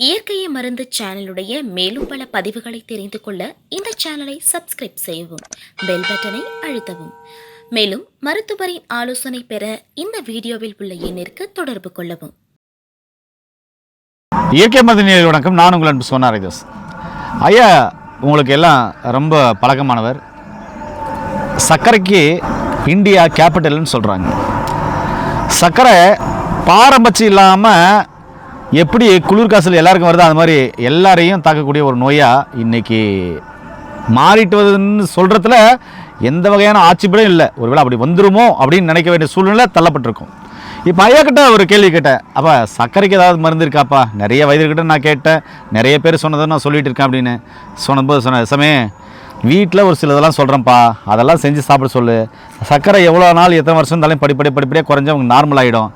இயற்கையை மருந்து சேனலுடைய மேலும் பல பதிவுகளை தெரிந்து கொள்ள இந்த சேனலை சப்ஸ்கிரைப் செய்யவும் பெல் பட்டனை அழுத்தவும். மேலும் மருத்துவரின் ஆலோசனை பெற இந்த வீடியோவில் உள்ள எண்ணிற்கு தொடர்பு கொள்ளவும். இயற்கை மதிநீர் வணக்கம். நான் உங்கள் அன்பு சோனாரிதாஸ் ஐயா உங்களுக்கு எல்லாம் ரொம்ப பழக்கமானவர். சர்க்கரைக்கு இந்தியா கேபிட்டல்னு சொல்கிறாங்க சர்க்கரை பாரம்பரியம் இல்லாமல் எப்படி குளிர்காசல் எல்லாருக்கும் வருதோ அது மாதிரி எல்லாரையும் தாக்கக்கூடிய ஒரு நோயாக இன்னைக்கு மாறிட்டு வருதுன்னு சொல்கிறதுல எந்த வகையான ஆட்சிப்படும் இல்லை. ஒருவேளை அப்படி வந்துருமோ அப்படின்னு நினைக்க வேண்டிய சூழ்நிலை தள்ளப்பட்டிருக்கும். இப்போ ஐயா கிட்ட ஒரு கேள்வி கேட்டேன். அப்போ சர்க்கரைக்கு ஏதாவது மருந்து இருக்காப்பா? நிறைய வயதுக்கிட்ட நான் கேட்டேன். நிறைய பேர் சொன்னதை நான் சொல்லிகிட்டு இருக்கேன் அப்படின்னு. சொன்னபோது சொன்ன சமயம் வீட்டில் ஒரு சிலதெல்லாம் சொல்கிறேன்ப்பா அதெல்லாம் செஞ்சு சாப்பிட சொல்லு. சர்க்கரை எவ்வளோ நாள் எத்தனை வருஷம் இருந்தாலும் படிப்படி படிப்படியாக குறைஞ்சு அவங்க நார்மல் ஆகிடும்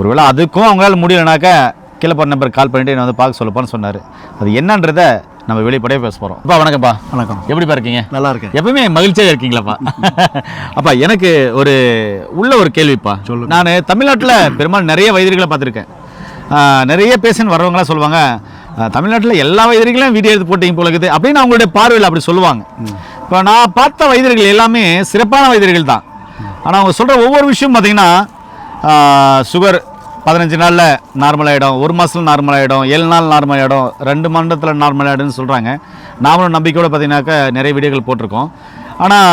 ஒருவேளை அதுக்கும் அவங்களால முடியலனாக்கா கீழே போகிற நம்பர் கால் பண்ணிட்டு என்னை வந்து பார்க்க சொல்லப்பான்னு சொன்னார். அது என்னன்றத நம்ம வெளிப்படையாக பேச போகிறோம் அப்பா வணக்கம்ப்பா. வணக்கம். எப்படிப்பா இருக்கீங்க? நல்லா இருக்கேன். எப்பவுமே மகிழ்ச்சியாக இருக்கீங்களாப்பா? அப்பா எனக்கு ஒரு உள்ள ஒரு கேள்விப்பா. சொல்லுங்க. நான் தமிழ்நாட்டில் பெரும்பாலும் நிறைய வயதிகளை பார்த்துருக்கேன். நிறைய பேஷண்ட் வர்றவங்களாம் சொல்லுவாங்க தமிழ்நாட்டில் எல்லா வயதிகளும் வீடியோ எடுத்து போட்டீங்க போல இருக்குது. அப்படின்னு அவங்களுடைய பார்வையில் அப்படி சொல்லுவாங்க. இப்போ நான் பார்த்த வைத்தியர்கள் எல்லாமே சிறப்பான வயதிகள் தான். ஆனால் அவங்க சொல்கிற ஒவ்வொரு விஷயம் பார்த்தீங்கன்னா சுகர் பதினஞ்சு நாளில் நார்மல் ஆகிடும் ஒரு மாதத்தில் நார்மல் ஆகிடும் ஏழு நாள் நார்மல் ஆகிடும் ரெண்டு மாநிலத்தில் நார்மல் ஆகிடும்னு சொல்கிறாங்க நாமளும் நம்பிக்கையோட பார்த்தீங்கன்னாக்கா நிறைய வீடியோக்கள் போட்டிருக்கோம். ஆனால்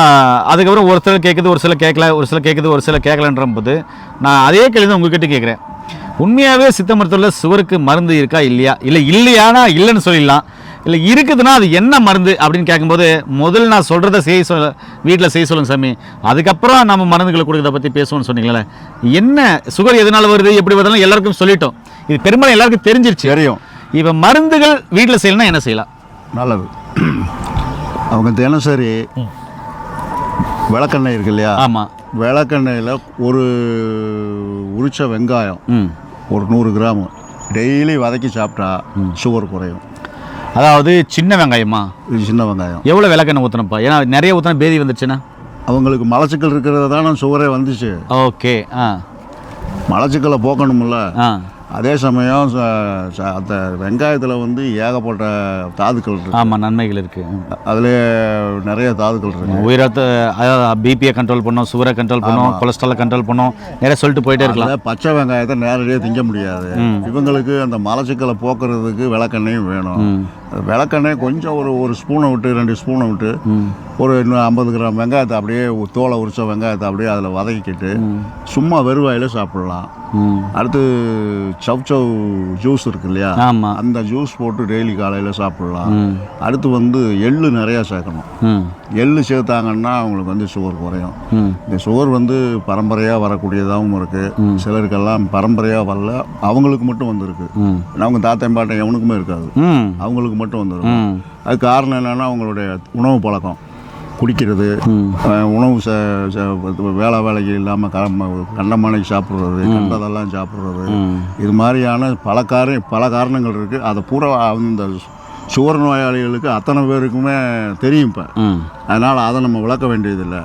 அதுக்கப்புறம் ஒரு சிலர் கேட்குது ஒரு சிலர் கேட்கல ஒரு சிலர் கேட்குது ஒரு சிலர் கேட்கலன்ற போது நான் அதே கேள்வி தான் உங்ககிட்ட கேட்குறேன் உண்மையாகவே சித்த மருத்துவத்தில் சுகருக்கு மருந்து இருக்கா இல்லையா? இல்லை இல்லையானா இல்லைன்னு சொல்லிடலாம். இல்லை இருக்குதுன்னா அது என்ன மருந்து அப்படின்னு கேட்கும்போது முதல்ல நான் சொல்கிறத செய்ய சொல்ல வீட்டில் செய்ய சொல்லுங்க சாமி. அதுக்கப்புறம் நம்ம மருந்துகளை கொடுக்கறத பற்றி பேசுவோம்னு சொன்னீங்களே. என்ன சுகர் எதனால் வருது எப்படி வருதுன்னு எல்லாருக்கும் சொல்லிட்டோம். இது பெரும்பாலும் எல்லாருக்கும் தெரிஞ்சிருச்சு. தெரியும். இப்போ மருந்துகள் வீட்டில் செய்யணும்னா என்ன செய்யலாம்? நல்லது. அவங்க தினசரி விளக்கெண்ணெய் இருக்கு இல்லையா? ஆமாம் விளக்கெண்ணெயில் ஒரு உரிச்ச வெங்காயம் ம். ஒரு நூறு கிராம். டெய்லி வதக்கி சாப்பிட்டா சுகர் குறையும். அதாவது சின்ன வெங்காயமா? இது சின்ன வெங்காயம். எவ்வளோ விளக்கெண்ணெய் ஊற்றணும்ப்பா ஏன்னா நிறைய ஊற்றினா பேதி வந்துச்சுன்னா அவங்களுக்கு மலச்சிக்கல் இருக்கிறது தானே சுகரே வந்துச்சு. ஓகே ஆ. மலச்சிக்கலை போக்கணும்ல. ஆ. அதே சமயம் அந்த வெங்காயத்தில் வந்து ஏகப்பட்ட தாதுக்கள் இருக்கு. ஆமாம் நன்மைகள் இருக்குது அதில் நிறைய தாதுக்கள் இருக்கு. உயிரத்த அதாவது பிபியை கண்ட்ரோல் பண்ணும் சுகரை கண்ட்ரோல் பண்ணும் கொலஸ்ட்ராலை கண்ட்ரோல் பண்ணும் நிறைய சொல்லிட்டு போயிட்டே இருக்கலாம். பச்சை வெங்காயத்தை நேரடியாக திங்க முடியாது. இவங்களுக்கு அந்த மலச்சிக்கலை போக்குறதுக்கு விளக்கெண்ணையும் வேணும். விளக்கெண்ணெய் கொஞ்சம் ஒரு ஒரு ஸ்பூனை விட்டு ரெண்டு ஸ்பூனை விட்டு ஒரு இன்னும் ஐம்பது கிராம் வெங்காயத்தை அப்படியே தோலை உரிச்ச வெங்காயத்தை அப்படியே அதில் வதக்கிக்கிட்டு சும்மா வெறுவாயில் சாப்பிடலாம். அடுத்து சவ் சவ் ஜூஸ் இருக்கு இல்லையா? அந்த ஜூஸ் போட்டு டெய்லி காலையில் சாப்பிடலாம். அடுத்து வந்து எள்ளு நிறையா சேர்க்கணும். எள்ளு சேர்த்தாங்கன்னா அவங்களுக்கு வந்து சுகர் குறையும். இந்த சுகர் வந்து பரம்பரையாக வரக்கூடியதாகவும் இருக்குது சிலருக்கெல்லாம் பரம்பரையாக வரல. அவங்களுக்கு மட்டும் வந்திருக்கு அவங்க தாத்தன் பாட்டன் எவனுக்குமே இருக்காது. அவங்களுக்கு மட்டும் வந்துடும் அது காரணம் என்னென்னா அவங்களுடைய உணவு பழக்கம். குடிக்கிறது உணவு ச வேலை வேலைக்கு இல்லாமல் க கண்டமானைக்கு சாப்பிட்றது கண்டதெல்லாம் சாப்பிட்றது. இது மாதிரியான பல கார பல காரணங்கள் இருக்குது அதை பூரா அவங்க இந்த சுகர் நோயாளிகளுக்கு அத்தனை பேருக்குமே தெரியும் இப்போ. அதனால் அதை நம்ம விளக்க வேண்டியதில்லை.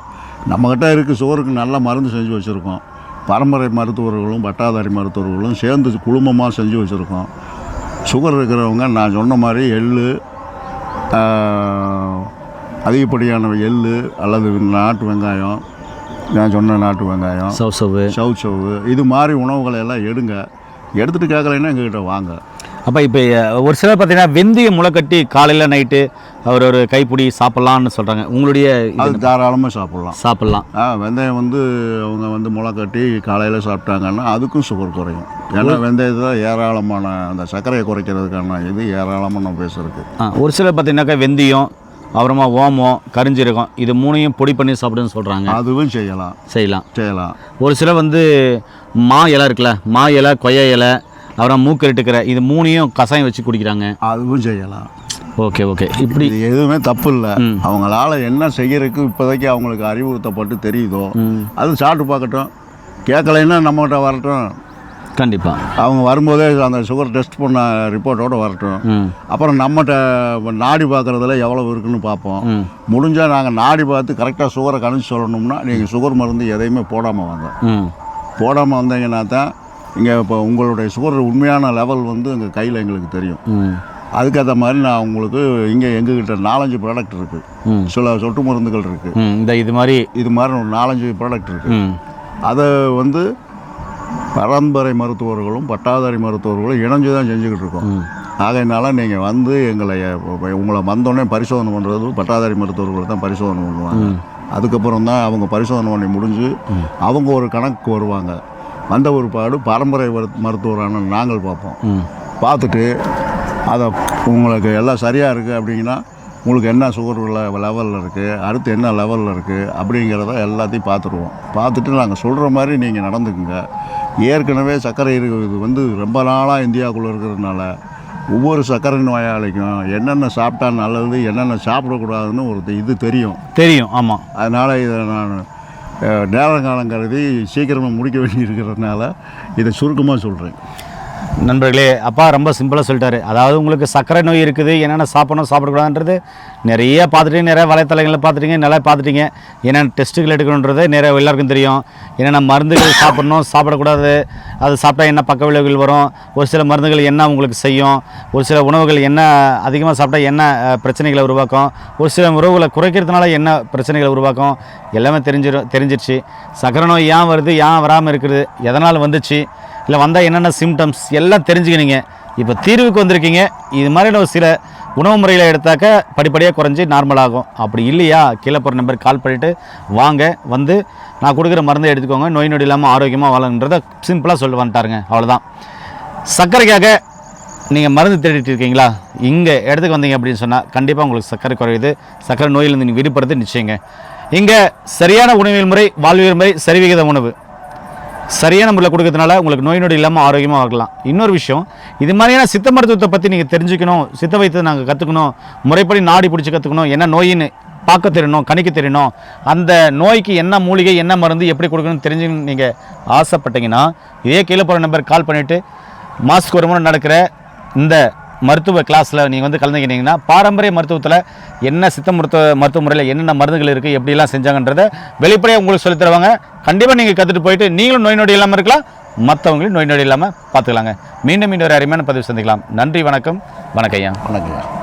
நம்மக்கிட்ட இருக்க சுகருக்கு நல்ல மருந்து செஞ்சு வச்சுருக்கோம். பரம்பரை மருத்துவர்களும் பட்டாதாரி மருத்துவர்களும் சேர்ந்து குழுமமாக செஞ்சு வச்சுருக்கோம். சுகர் இருக்கிறவங்க நான் சொன்ன மாதிரி எள்ளு ஆஹ், அதிகப்படியான எள்ளு அல்லது நாட்டு வெங்காயம் நான் சொன்ன நாட்டு வெங்காயம் சவ் சவ்வு சவு சவு இது மாதிரி உணவுகளை எல்லாம் எடுங்க. எடுத்துகிட்டு கேட்கலைன்னா எங்ககிட்ட வாங்க. அப்போ இப்போ ஒரு சிலர் பார்த்தீங்கன்னா வெந்தயம் முளைக்கட்டி காலையில் நைட்டு அவர் ஒரு கைப்பிடி சாப்பிட்லான்னு சொல்கிறாங்க உங்களுடைய அது தாராளமாக சாப்பிட்லாம். சாப்பிட்லாம். ஆ வெந்தயம் வந்து அவங்க வந்து முளை கட்டி காலையில் சாப்பிட்டாங்கன்னா அதுக்கும் சுகர் குறையும். ஏன்னா வெந்தயத்தில் ஏராளமான அந்த சர்க்கரையை குறைக்கிறதுக்கான இது ஏராளமான பேஸ் இருக்குது ஆ ஒரு சிலர் பார்த்தீங்கன்னாக்கா வெந்தயம் அப்புறமா ஓமம் கரிஞ்சீரகம் இது மூணையும் பொடி பண்ணி சாப்பிடுன்னு சொல்கிறாங்க அதுவும் செய்யலாம். செய்யலாம். செய்யலாம். ஒரு சிலர் வந்து மா இலை இருக்குல்ல மா இலை கொய்யா இலை அப்புறம் மூக்கரிட்டுக்கிற இது மூணையும் கஷாயம் வச்சு குடிக்கிறாங்க. அதுவும் செய்யலாம். Okay okay. இப்படி எதுவுமே தப்பு இல்லை. அவங்களால என்ன செய்யறதுக்கு இப்போதைக்கு அவங்களுக்கு அறிவுறுத்தப்பட்டு தெரியுதோ அது சாப்பிட்டு பார்க்கட்டும். கேட்கலைன்னா நம்மகிட்ட வரட்டும். கண்டிப்பாக அவங்க வரும்போதே அந்த சுகர் டெஸ்ட் பண்ண ரிப்போர்ட்டோட வரட்டும். அப்புறம் நம்மகிட்ட நாடி பார்க்குறதுல எவ்வளோ இருக்குன்னு பார்ப்போம். முடிஞ்சால் நாங்கள் நாடி பார்த்து கரெக்டாக சுகரை கணிச்சு சொல்லணும்னா நீங்கள் சுகர் மருந்து எதையுமே போடாமல் வாங்க. போடாமல் வந்தீங்கன்னா தான் இங்கே இப்போ உங்களுடைய சுகர் உண்மையான லெவல் வந்து எங்கள் கையில் எங்களுக்கு தெரியும். அதுக்கேற்ற மாதிரி நான் உங்களுக்கு இங்கே எங்ககிட்ட நாலஞ்சு ப்ராடக்ட் இருக்குது. சில சொட்டு மருந்துகள் இருக்குது இந்த இது மாதிரி இது மாதிரி ஒரு நாலஞ்சு ப்ராடக்ட் இருக்குது அதை வந்து பரம்பரை மருத்துவர்களும் பட்டாதாரி மருத்துவர்களும் இணைஞ்சு தான் செஞ்சுக்கிட்டு இருக்கோம். ஆகையினால நீங்கள் வந்து எங்களை உங்களை வந்தோடனே பரிசோதனை பண்ணுறது பட்டாதாரி மருத்துவர்கள் தான் பரிசோதனை பண்ணுவாங்க. அதுக்கப்புறம் தான் அவங்க பரிசோதனை பண்ணி முடிஞ்சு அவங்க ஒரு கணக்கு வருவாங்க. வந்த ஒரு பாடு பாரம்பரிய மருத்- மருத்துவரான நாங்கள் பார்ப்போம். பார்த்துட்டு அதை உங்களுக்கு எல்லாம் சரியாக இருக்குது அப்படிங்கன்னா உங்களுக்கு என்ன சுகர் லெவலில் இருக்குது அடுத்து என்ன லெவலில் இருக்குது அப்படிங்கிறத எல்லாத்தையும் பார்த்துருவோம். பார்த்துட்டு நாங்கள் சொல்கிற மாதிரி நீங்கள் நடந்துக்குங்க. ஏற்கனவே சர்க்கரை இருக்கு இது வந்து ரொம்ப நாளாக இந்தியாவுக்குள்ளே இருக்கிறதுனால ஒவ்வொரு சர்க்கரை நோயாளிக்கும் என்னென்ன சாப்பிட்டா நல்லது என்னென்ன சாப்பிடக்கூடாதுன்னு ஒரு இது தெரியும். தெரியும் ஆமாம் அதனால் இதை நான் நேரங்காலம் கருதி சீக்கிரமாக முடிக்க வேண்டி இருக்கிறதுனால இதை சுருக்கமாக சொல்கிறேன் நண்பர்களே அப்பா ரொம்ப சிம்பிளாக சொல்லிட்டாரு. அதாவது உங்களுக்கு சர்க்கரை நோய் இருக்குது என்னென்ன சாப்பிடணும் சாப்பிடக்கூடாதுன்றது நிறைய பார்த்துட்டீங்க நிறைய வலைத்தளங்களில் பார்த்துட்டீங்க நல்லா பார்த்துட்டீங்க. என்னென்ன டெஸ்ட்டுகள் எடுக்கணுன்றது நிறைய எல்லாருக்கும் தெரியும். என்னென்ன மருந்துகள் சாப்பிடணும் சாப்பிடக்கூடாது அது சாப்பிட்டா என்ன பக்க விளைவுகள் வரும் ஒரு சில மருந்துகள் என்ன உங்களுக்கு செய்யும் ஒரு சில உணவுகள் என்ன அதிகமாக சாப்பிட்டா என்ன பிரச்சனைகளை உருவாக்கும் ஒரு சில உறவுகளை குறைக்கிறதுனால என்ன பிரச்சனைகளை உருவாக்கும் எல்லாமே தெரிஞ்சிடும் தெரிஞ்சிருச்சு. சர்க்கரை நோய் ஏன் வருது ஏன் வராமல் இருக்குது எதனால் வந்துச்சு இல்லை வந்தால் என்னென்ன சிம்டம்ஸ் எல்லாம் தெரிஞ்சுக்கினீங்க இப்போ தீர்வுக்கு வந்திருக்கீங்க. இது மாதிரி ஒரு சில உணவு முறையில் எடுத்தாக்க படிப்படியாக குறைஞ்சி நார்மலாகும் அப்படி இல்லையா? கீழே போகிற நம்பருக்கு கால் பண்ணிவிட்டு வாங்க. வந்து நான் கொடுக்குற மருந்தை எடுத்துக்கோங்க. நோய் நொடி இல்லாமல் ஆரோக்கியமாக வாழணுன்றதை சிம்பிளாக சொல்லி வந்துட்டாருங்க. அவ்வளோதான் சர்க்கரைக்காக நீங்கள் மருந்து தேடிட்டு இருக்கீங்களா? இங்கே இடத்துக்கு வந்தீங்க அப்படின்னு சொன்னால் கண்டிப்பாக உங்களுக்கு சர்க்கரை குறையுது. சர்க்கரை நோயிலிருந்து நீங்கள் விடுபடுறது நிச்சயங்க. இங்கே சரியான உணவியல் முறை வாழ்வியல் முறை சரிவிகித உணவு. சரியான முறையில் கொடுக்கறதுனால உங்களுக்கு நோய் நொடி இல்லாமல் ஆரோக்கியமாக இருக்கலாம். இன்னொரு விஷயம் இது மாதிரியான சித்த மருத்துவத்தை பற்றி நீங்கள் தெரிஞ்சுக்கணும் சித்த வைத்தியத்தை நாங்கள் கற்றுக்கணும் முறைப்படி நாடி பிடிச்சி கற்றுக்கணும் என்ன நோயின்னு பார்க்க தெரியணும் கணிக்க தெரியணும் அந்த நோய்க்கு என்ன மூலிகை என்ன மருந்து எப்படி கொடுக்கணும்னு தெரிஞ்சு நீங்கள் ஆசைப்பட்டீங்கன்னா இதே கீழே போகிற நம்பர் கால் பண்ணிவிட்டு மாஸ்க் ஒரு முறை நடக்கிற இந்த மருத்துவ கிளாஸில் நீங்கள் வந்து கலந்துக்கிட்டீங்கன்னா பாரம்பரிய மருத்துவத்தில் என்ன சித்த மருத்துவ மருத்துவ முறையில் என்னென்ன மருந்துகள் இருக்குது எப்படிலாம் செஞ்சாங்கன்றதை வெளிப்படையாக உங்களுக்கு சொல்லித் தருவாங்க. கண்டிப்பாக நீங்கள் கற்றுட்டு போயிட்டு நீங்களும் நோய் நொடி இல்லாமல் இருக்கலாம் மற்றவங்களையும் நோய் நொடி இல்லாமல் பார்த்துக்கலாங்க மீண்டும் மீண்டும் ஒரு அருமையான பதிவு சந்திக்கலாம். நன்றி வணக்கம். வணக்கம் ஐயா. வணக்கம்